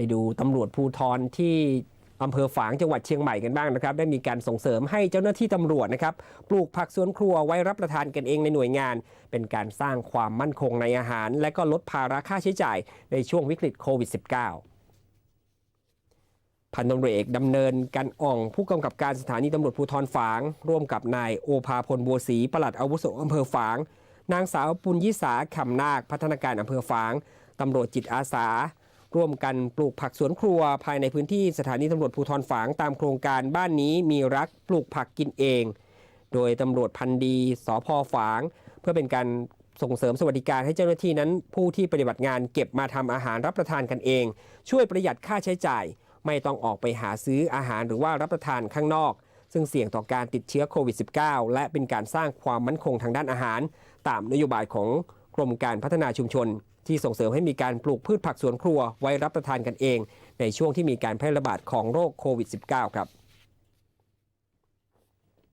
ไปดูตำรวจภูทรที่อำเภอฝางจังหวัดเชียงใหม่กันบ้างนะครับ ได้มีการส่งเสริมให้เจ้าหน้าที่ตำรวจนะครับปลูกผักสวนครัวไว้รับประทานกันเองในหน่วยงาน เป็นการสร้างความมั่นคงในอาหาร และก็ลดภาระค่าใช้จ่ายในช่วงวิกฤตโควิด -19 พันตำรวจเอกดำเนินกันอ่อง ผู้กำกับการสถานีตำรวจภูธรฝาง ร่วมกับนายโอภาพลบัวศรีปลัดอาวุโสอำเภอฝาง นางสาวปุญยิสาขำนาค พัฒนาการอำเภอฝางตำรวจจิตอาสา ร่วมกันปลูกผักสวนครัวภายในพื้นที่สถานีตำรวจภูธรฝางตามโครงการบ้านนี้มีรักปลูกผักกินเอง โดยตำรวจพันดีสพฝาง เพื่อเป็นการส่งเสริมสวัสดิการให้เจ้าหน้าที่นั้น ผู้ที่ปฏิบัติงานเก็บมาทำอาหารรับประทานกันเอง ช่วยประหยัดค่าใช้จ่าย ไม่ต้องออกไปหาซื้ออาหารหรือว่ารับประทานข้างนอก ซึ่งเสี่ยงต่อการติดเชื้อโควิด -19 และเป็นการสร้างความมั่นคงทางด้านอาหาร ตามนโยบายของกรมการพัฒนาชุมชน ที่ส่งเสริมให้มีการปลูกพืชผักสวนครัวไว้รับประทานกันเอง ในช่วงที่มีการแพร่ระบาดของโรคโควิด -19 ครับ